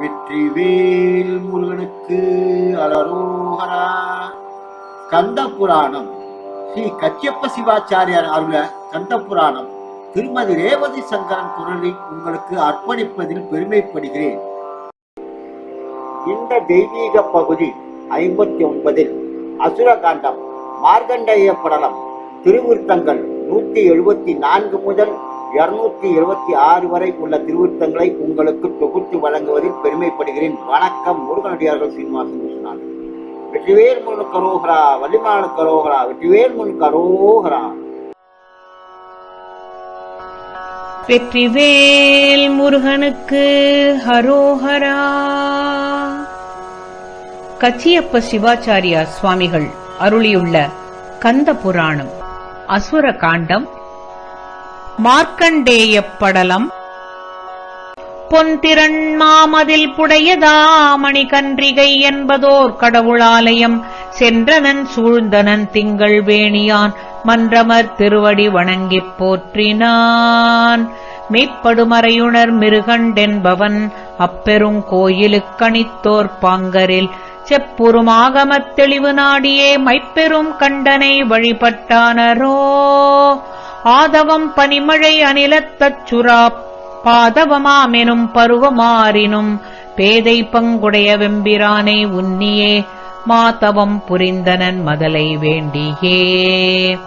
வெற்றிவேல் முருகனுக்கு அலரோகரா. கந்த புராணம் ஸ்ரீ கச்சியப்ப சிவாச்சாரியார் அருள கந்த புராணம் திருமதி ரேவதி சங்கரன் குரலை உங்களுக்கு அர்ப்பணிப்பதில் பெருமைப்படுகிறேன். இந்த தெய்வீக பகுதி ஐம்பத்தி ஒன்பதில் அசுரகாண்டம் மார்க்கண்டேய படலம் திருவிருத்தங்கள் நூத்தி எழுபத்தி நான்கு முதல் இருநூத்தி இருபத்தி ஆறு வரை உள்ள திருவிருத்தங்களை உங்களுக்கு தொகுத்து வழங்குவதில் பெருமைப்படுகிறேன். வணக்கம் முருகனடியார்கள் சீனிவாசன் விஸ்வநாதன் வெற்றிவேல் முன் கரோகரா வள்ளிமான கரோகரா வெற்றிவேல் முன் கரோகரா. வெற்றிவேல் முருகனுக்கு ஹரோஹரா. கச்சியப்ப சிவாச்சாரியா சுவாமிகள் அருளியுள்ள கந்த புராணம் அசுர காண்டம் மார்க்கண்டேயப் படலம் பொன்திறன் மாமதில் புடையதாமணி கன்றிகை என்பதோர் கடவுளாலயம். சென்றனன் சூழ்ந்தனன் திங்கள் வேணியான் மன்றமர் திருவடி வணங்கிப் போற்றினான். மெய்ப்படுமறையுணர் மிருகண்டென்பவன் அப்பெருங்கோயிலுக்கணித்தோர் பாங்கரில். செப்புறுமாகமத் தெளிவு நாடியே மைப்பெரும் கண்டனை வழிபட்டானரோ? ஆதவம் பனிமழை அனிலத்தச் சுறாப் பாதவமாமெனும் பருவமாறினும் பேதை பங்குடைய வெம்பிரானை உன்னியே மாதவம் புரிந்தனன் மதலை வேண்டியே.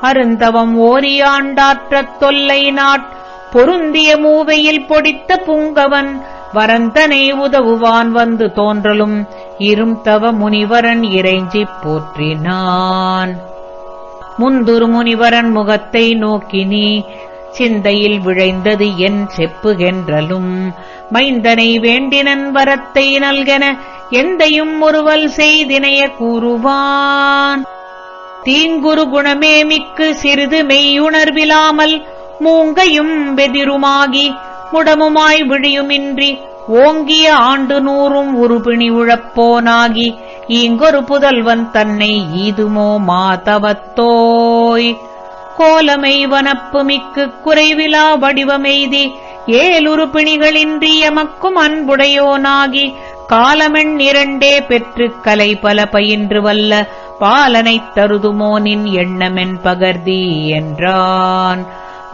அருந்தவம் ஓரியாண்டாற்றத் தொல்லை நாட் பொருந்திய மூவையில் பொடித்த புங்கவன் வரந்தனை உதவுவான் வந்து தோன்றலும் இரும் தவ முனிவரன் இறைஞ்சிப் போற்றினான். முந்துரு முனிவரன் முகத்தை நோக்கினி சிந்தையில் விழைந்தது என் செப்புகென்றலும் மைந்தனை வேண்டினன் வரத்தை நல்கென எந்தையும் ஒருவல் செய்தினைய கூறுவான். தீங்குரு குணமே மிக்கு சிறிது மெய்யுணர்விலாமல் மூங்கையும் வெதிருமாகி முடமுமாய் விழியுமின்றி ஓங்கிய ஆண்டு நூறும் உருபிணி உழப்போனாகி இங்கொரு புதல்வன் தன்னை ஈதுமோ மாதவத்தோய். கோலமை வனப்பு மிக்கு குறைவிலா வடிவமெய்தி ஏலுறுப்பிணிகளின்றி எமக்கும் அன்புடையோனாகி காலமெண் இரண்டே பெற்று கலை பல பயின்று வல்ல பாலனைத் தருதுமோனின் எண்ணமென் பகர்தி என்றான்.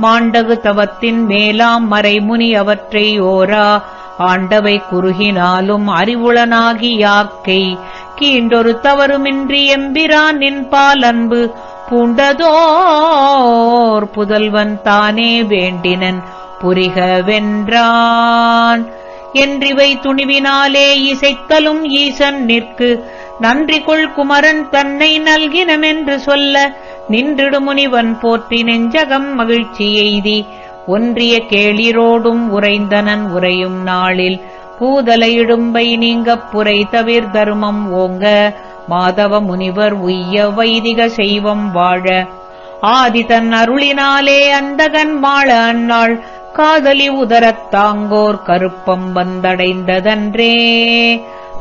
மாண்டகு தவத்தின் மேலாம் மறைமுனி அவற்றை ஓரா ஆண்டவை குறுகினாலும் அறிவுளனாகி யாக்கை கீண்டொரு தவறுமின்றி எம்பிரான் நின்பால் அன்பு பூண்டதோர் புதல்வன் தானே வேண்டினன் புரிகவென்றான். என்றிவை துணிவினாலே இசைத்தலும் ஈசன் நிற்கு நன்றி கொள் குமரன் தன்னை நல்கினமென்று சொல்ல நின்றிடு முனிவன் போற்றி நெஞ்சகம் மகிழ்ச்சி எய்தி. ஒன்றிய கேளிரோடும் உறைந்தனன் உறையும் நாளில் பூதலை இடும்பை நீங்கப் புரை தவிர் தருமம் ஓங்க மாதவ முனிவர் உய்ய வைதிக செய்வம் வாழ. ஆதிதன் அருளினாலே அந்தகன் மாள அந்நாள் காதலி உதரத் தாங்கோர் கருப்பம் வந்தடைந்ததன்றே.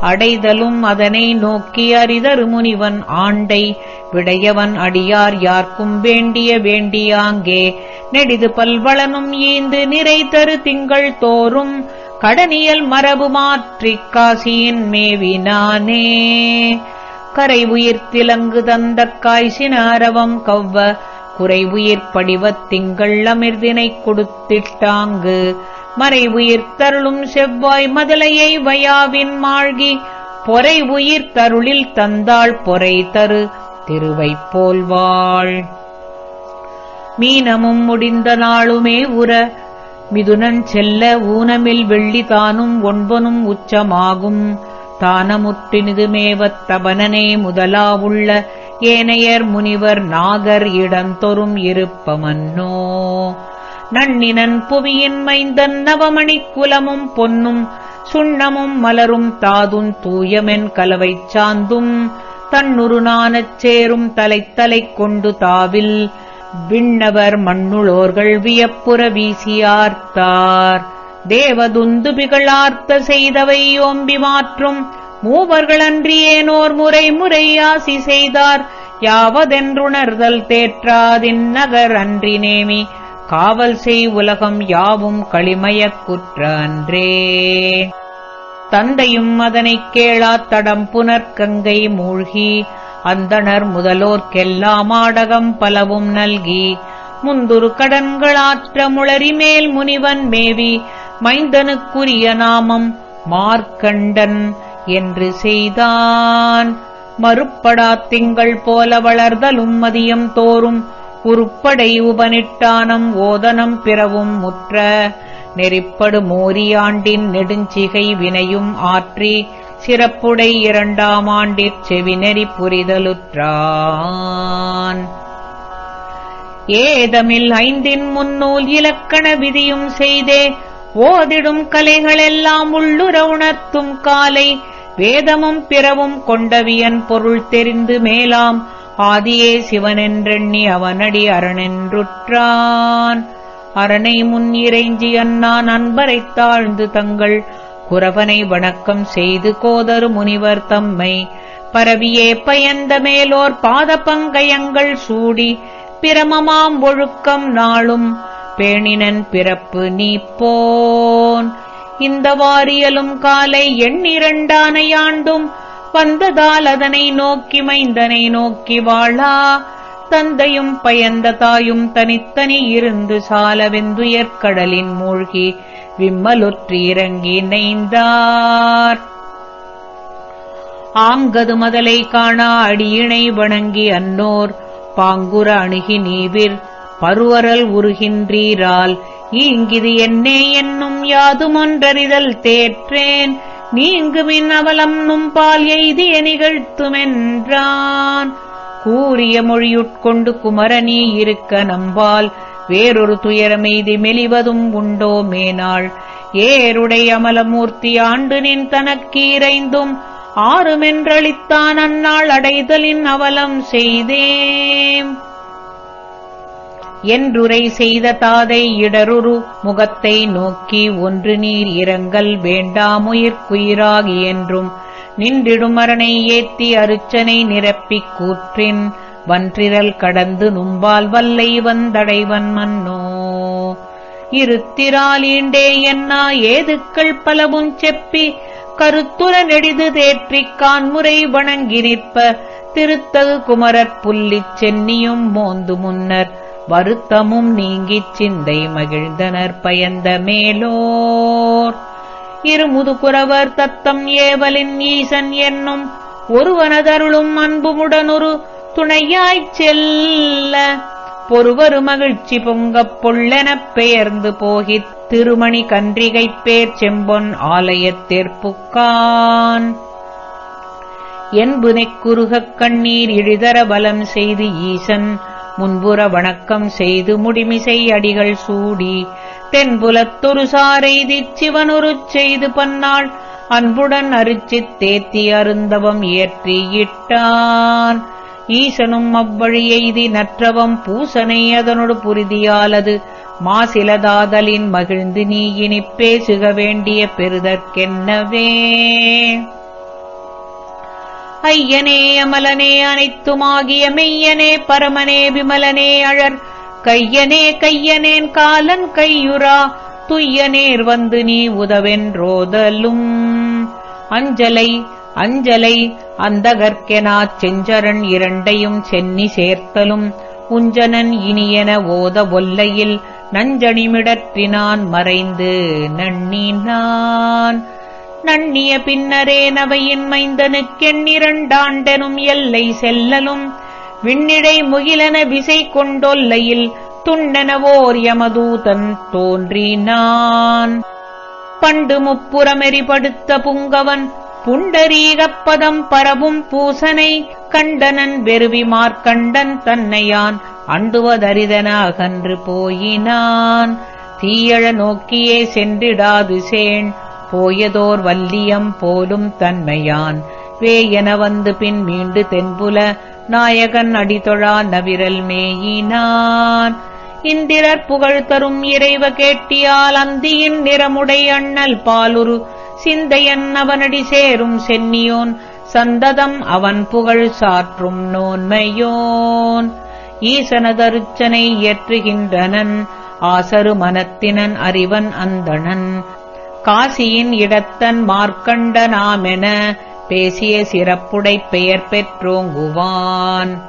அடைதலும் அதனை நோக்கி அறிதரு முனிவன் ஆண்டை விடையவன் அடியார் யார்க்கும் வேண்டிய வேண்டியாங்கே. நெடிது பல்வளனும் ஈந்து நிறை தரு திங்கள் தோறும் கடனியல் மரபு மாற்றிக் காசியின் மேவினானே. கரை உயிர் திலங்கு தந்த காய்ச்சினாரவம் கவ்வ குறை உயிர் படிவத் திங்கள் அமிர்தினைக் கொடுத்திட்டாங்கு மறை உயிர் தருளும் செவ்வாய் மதுளையை வயாவின் மாழ்கி பொறை உயிர் தருளில் தந்தாள் பொறை தரு திருவைப் போல்வாள் மீனமும் முடிந்த நாளுமே உற மிதுனன் செல்ல ஊனமில் வெள்ளி தானும் ஒன்பனும் உச்சமாகும். தானமுற்றினிதுமேவத் தபனனே முதலாவுள்ள ஏனையர் முனிவர் நாகர் இடந்தொறும் இருப்பமன்னோ. நன்னினன் புவியின் மைந்தன் நவமணிக் குலமும் பொன்னும் சுண்ணமும் மலரும் தாதும் தூயமென் கலவைச் சாந்தும். தன்னுருநானச் சேரும் தலைத்தலை கொண்டு தாவில் விண்ணவர் மண்ணுளோர்கள் வியப்புற வீசியார்த்தார். தேவதுந்துபிகளார்த்த செய்தவை ஓம்பி மாற்றும். மூவர்களன்றியேனோர் முறை முறை ஆசி செய்தார். யாவதென்றுணர்தல் தேற்றாதின் நகர் அன்றி நேமி. காவல் செய் உலகம் யாவும் களிமயக் குற்ற அன்றே தந்தையும் அதனைக் கேளாத் தடம் புனர்கங்கை மூழ்கி. அந்தணர் முதலோர்க்கெல்லாம் ஆடகம் பலவும் நல்கி முந்துரு கடன்களாற்ற முளரி மேல் முனிவன் மேவி மைந்தனுக்குரிய நாமம் மார்க்கண்டன் என்று செய்தான். மறுப்படா திங்கள் போல வளர்தலும் மதியம் தோறும் உருப்படை உபனிட்டானம் ஓதனம் பிறவும் முற்ற நெறிப்படு மோரியாண்டின் நெடுஞ்சிகை வினையும் ஆற்றி சிறப்புடை இரண்டாம் ஆண்டிற் செவிநெறி புரிதலுற்றான். ஏதமில் ஐந்தின் முன்னூல் இலக்கண விதியும் செய்தே ஓதிடும் கலைகளெல்லாம் உள்ளுர உணர்த்தும் காலை வேதமும் பிறவும் கொண்டவியன் பொருள் தெரிந்து மேலாம் ஆதியே சிவனென்றெண்ணி அவனடி அரணென்றுற்றான். அரணை முன் இறைஞ்சி அண்ணான் நண்பரைத் தாழ்ந்து தங்கள் குரவனை வணக்கம் செய்து கோதரு முனிவர் தம்மை. பரவியே பயந்த மேலோர் பாத பங்கயங்கள் சூடி பிரமமாம் ஒழுக்கம் நாளும் பேணினன் பிறப்பு நீப்போன். இந்த வாரியலும் காலை எண்ணிரண்டானையாண்டும் வந்ததால் அதனை நோக்கி மைந்தனை நோக்கி வாழா. தந்தையும் பயந்த தாயும் தனித்தனி இருந்து சாலவெந்துயர்கடலின் மூழ்கி விம்மலுற்று இறங்கி ஆங்கது மதலை காணா அடியினை வணங்கி அன்னோர். பாங்குர அணுகி நீவிர் பருவரல் உருகின்றீரால். ஈங்கிது என்னே என்னும் யாதுமொன்றறிதல் தேற்றேன். நீங்குமின் அவலம் நும்பால் எய்திய நிகழ்த்துமென்றான் கூறிய மொழியுட்கொண்டு குமரனி இருக்க நம்பால் வேறொரு துயரமெய்தி மெலிவதும் உண்டோ மேனாள்? ஏருடை அமலமூர்த்தி ஆண்டு நின் தனக்கீரைந்தும் ஆறுமென்றளித்தான் அந்நாள் அடைதலின் அவலம் செய்தேம். என்றுரை செய்த தாதை இடருரு முகத்தை நோக்கி ஒன்று நீர் இரங்கல் வேண்டாமுயிர்க்குயிராகி என்றும் நின்றிடும் ஏத்தி அருச்சனை நிரப்பிக் கூற்றின் வன்றிரல் கடந்து நும்பால் வல்லை வந்தடைவன் மன்னோ. இருத்திராலீண்டே என்னா ஏதுக்கள் பலவும் செப்பி கருத்துர நெடிது தேற்றிக் கான்முறை வணங்கி நிற்ப திருத்தகு குமரற் புல்லிச் சென்னியும் மோந்து முன்னர் வருத்தமும் நீங்கிச் சிந்தை மகிழ்ந்தனர் பயந்த மேலோர். இருமுதுகுறவர் தத்தம் ஏவலின் ஈசன் என்னும் ஒருவனதருளும் அன்புமுடனொரு துணையாய்ச் செல்ல. பொறுவரு மகிழ்ச்சி பொங்கப் பொள்ளெனப் பெயர்ந்து போகித் திருமணி கன்றிகைப் பேர் செம்பொன் ஆலயத்தேற்புக்கான் என்புனைக் குறுகக் கண்ணீர் இழிதர பலம் செய்து ஈசன் முன்புற வணக்கம் செய்து முடிமிசை அடிகள் சூடி. தென்புலத்தொரு சாரெய்திச் சிவனுருச் செய்து பன்னாள் அன்புடன் அரிச்சித் தேத்தி அருந்தவம் ஏற்றி இட்டான். ஈசனும் அவ்வழி எய்தி நற்றவம் பூசனை அதனொடு புரிதியாலது. மாசிலதாதலின் மகிழ்ந்து நீ இனிப் பேசுக வேண்டிய பெறுதற்கென்னவே. ஐயனே அமலனே அனைத்துமாகிய மெய்யனே பரமனே விமலனே அழற். கையனே கையனேன் காலன் கையுறா. துய்யனேர் வந்து நீ உதவென்றோதலும். அஞ்சலை அஞ்சலை அந்தகர்க்கெனாச் செஞ்சரன் இரண்டையும் சென்னி சேர்த்தலும் உஞ்சனன் இனியன ஓத ஒல்லையில் நஞ்சணிமிடற்றினான் மறைந்து நண்ணினான். நண்ணிய பின்னரே நவையின் மைந்தனுக்கெண்ணிரண்டாண்டெனும் எல்லை செல்லலும் விண்ணிடை முகிலன விசை கொண்டொல்லையில் துண்டனவோர் யமதூதன் தோன்றினான். பண்டு முப்புறமெறிபடுத்த புங்கவன் புண்டரீகப்பதம் பரவும் பூசனை கண்டனன் வெறுவி மார்க்கண்டன் தன்னையான் அண்டுவதரிதன அகன்று போயினான். தீயழ நோக்கியே சென்றிடாது சேன் போயதோர் வல்லியம் போலும் தன்மையான். வேயன வந்து பின் மீண்டு தென்புல நாயகன் அடிதொழா நவிரல் மேயினான். இந்திரர் புகழ் தரும் இறைவ கேட்டியால் அந்தியின் நிறமுடை அண்ணல் பாலுரு சிந்தையன் அவனடி சேரும் சென்னியோன் சந்ததம் அவன் புகழ் சாற்றும் நோன்மையோன். ஈசனதருச்சனை இயற்றுகின்றனன் ஆசரு மனத்தினன் அறிவன் அந்தணன். காசியின் இடத்தன் மார்க்கண்ட நாமென பேசிய சிறப்புடை பெயர் பெற்றோங்குவான்.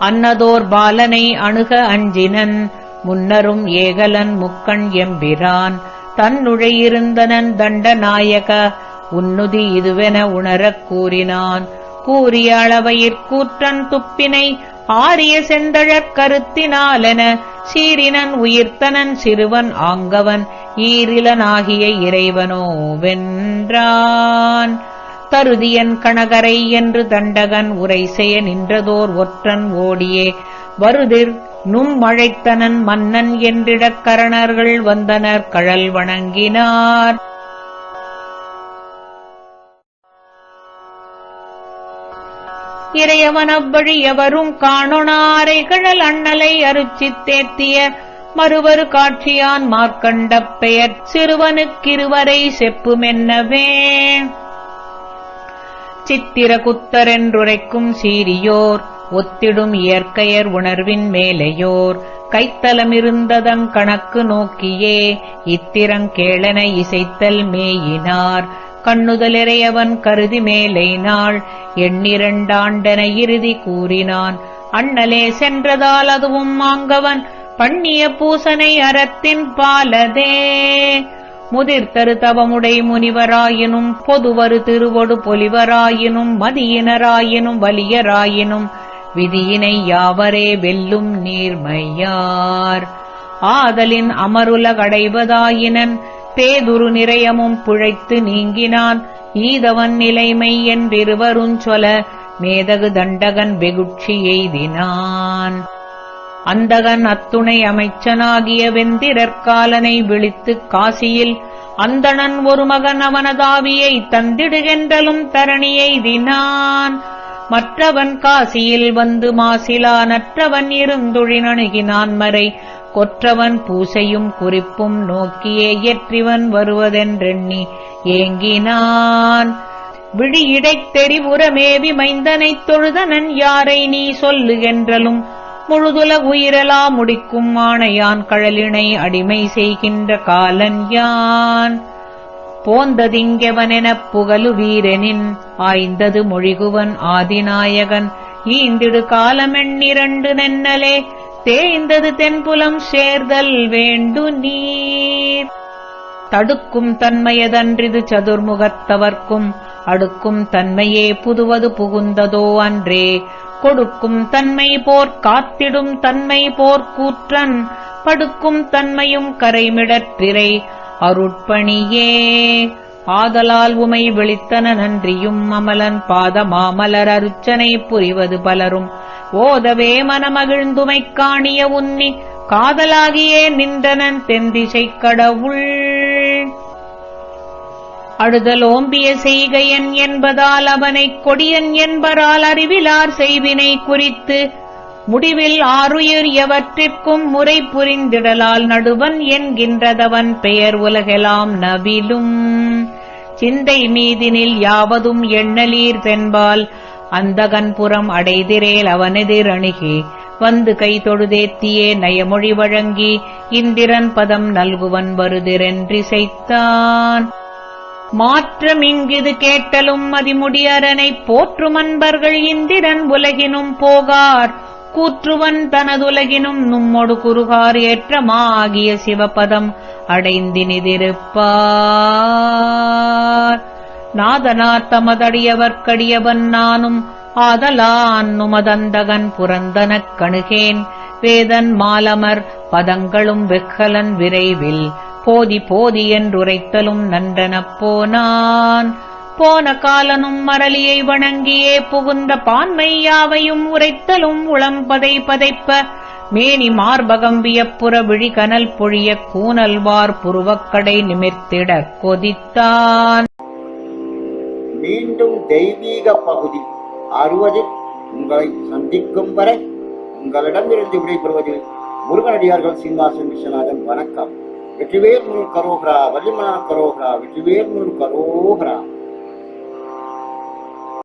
அன்னதோர் பாலனை அணுக அஞ்சினன் முன்னரும் ஏகலன் முக்கண் எம்பிரான். தன்னுழையிருந்தனன் தண்டநாயக உன்னுதி இதுவென உணரக் கூறினான். கூறிய அளவையிற்கூற்றன் துப்பினை ஆரிய செந்தழற் கருத்தினாலென சீரினன் உயிர்த்தனன் சிறுவன் ஆங்கவன் ஈரிலனாகிய இறைவனோ வென்றான். தருதியன் கணகரை என்று தண்டகன் உரை செய்ய நின்றதோர் ஒற்றன் ஓடியே வருதிர் நும் மழைத்தனன் மன்னன் என்றிடக் கரணர்கள் வந்தனர் கழல் வணங்கினார். இறையவன் அவ்வழி எவரும் காணொணாரை கழல் அண்ணலை அருச்சித் தேத்திய மறுவரு காட்சியான் மார்க்கண்ட பெயர் சிறுவனுக்கிருவரை செப்புமென்னவே. சித்திர குத்தரென்றுரைக்கும் சீரியோர் ஒத்திடும் இயற்கையர் உணர்வின் மேலையோர். கைத்தலமிருந்ததங் கணக்கு நோக்கியே இத்திரங்கேளன இசைத்தல் மேயினார். கண்ணுதலிறையவன் கருதி மேலை நாள் எண்ணிரண்டாண்டன இறுதி கூறினான். அண்ணலே சென்றதால் அதுவும் மாங்கவன் பண்ணிய பூசனை அறத்தின் பாலதே. முதிர்த்தரு தவமுடை முனிவராயினும் பொதுவரு திருவொடு பொலிவராயினும் மதியினராயினும் வலியராயினும் விதியினை யாவரே வெல்லும் நீர்மையார். ஆதலின் அமருலகடைவதாயினன் பேதுரு நிறையமும் புழைத்து நீங்கினான். ஈதவன் நிலைமை என்றிருவருஞ் சொல மேதகு தண்டகன் வெகுட்சி எய்தினான். அந்தகன் அத்துணை அமைச்சனாகிய வெந்திரற்காலனை விழித்துக் காசியில் அந்தணன் ஒரு மகன் அவனதாவியை தந்திடுகின்றலும் தரணியெய்தினான் மற்றவன் காசியில் வந்து மாசிலா நற்றவன் இருந்துழினணுகினான் மறை கொற்றவன் பூசையும் குறிப்பும் நோக்கியே இயற்றிவன் வருவதென்றெண்ணி ஏங்கினான். விழியிடைத் தெரிவுறமேவி மைந்தனைத் தொழுதனன் யாரை நீ சொல்லுகின்றலும் முழுதுல உயிரலா முடிக்கும் ஆணையான் கழலினை அடிமை செய்கின்ற காலன் யான். போந்ததிங்கவனெனப் புகழு வீரனின் ஆய்ந்தது மொழிகுவன் ஆதிநாயகன். ஈந்திடு காலமெண்ணிரண்டு நென்னலே தேய்ந்தது தென்புலம் சேர்தல் வேண்டு நீர் தடுக்கும் தன்மையதன்றிது சதுர்முகத்தவர்க்கும் அடுக்கும் தன்மையே புதுவது புகுந்ததோ அன்றே. கொடுக்கும் தன்மை போர் காத்திடும் தன்மை போர் கூற்றன் படுக்கும் தன்மையும் கரைமிடற்றிரை. அருட்பணியே. ஆதலால் உமை விழித்தன நன்றியும் அமலன் பாத மாமலர் அருச்சனை புரிவது பலரும். ஓதவே மனமகிழ்ந்துமை காணிய உன்னி காதலாகியே நின்றனன் தென்திசைக் கடவுள். அழுதலோம்பிய செய்கையன் என்பதால் அவனைக் கொடியன் என்பரால் அறிவிலார் செய்வினை குறித்து முடிவில் ஆறுயிர் எவற்றிற்கும் முறை புரிந்திடலால் நடுவன் என்கின்றதவன் பெயர் உலகெலாம் நவிலும் சிந்தை மீதினில் யாவதும் எண்ணலீர் தென்பால் அந்தகன்புறம் அடைதிரேல் அவனெதிர் அணுகி வந்து கை தொழுதேத்தியே நயமொழி வழங்கி இந்திரன் பதம் நல்குவன் வருதிரென்றிசைத்தான். மாற்றம் இங்கிது கேட்டலும் மதிமுடியரனைப் போற்றும் அன்பர்கள் இந்திரன் உலகினும் போகார். கூற்றுவன் தனதுலகினும் நும்மொடு குறுகார் ஏற்றமாகிய சிவபதம் அடைந்தினிதிருப்பார். நாதனார் தமதடியவர்க்கடியவன் நானும் ஆதலான் நுமதந்தகன் புரந்தனக் கணுகேன். வேதன் மாலமர் பதங்களும் வெக்கலன் விரைவில் போதி போதி என்றுரைத்தலும் நன்றனப் போனான். போன காலனும் மரலியை வணங்கியே புகுந்த பான்மை யாவையும் உரைத்தலும் உளம்பதை பதைப்ப மேனி மார்பகம் வியப்புற விழிகனல் பொழிய கூனல்வார் புருவக்கடை நிமிர்த்திடக் கொதித்தான். மீண்டும் தெய்வீக பகுதி அறுபதில் உங்களை சந்திக்கும் வரை உங்களிடமிருந்து விடைபெறுவது முருகனடியார்கள் சீனிவாசன் விஸ்வநாதன். வணக்கம். வெற்றிவேல் முருள் கரோகரா வள்ளிமலர் கரோகரா வெற்றிவேல் முருள் கரோகரா.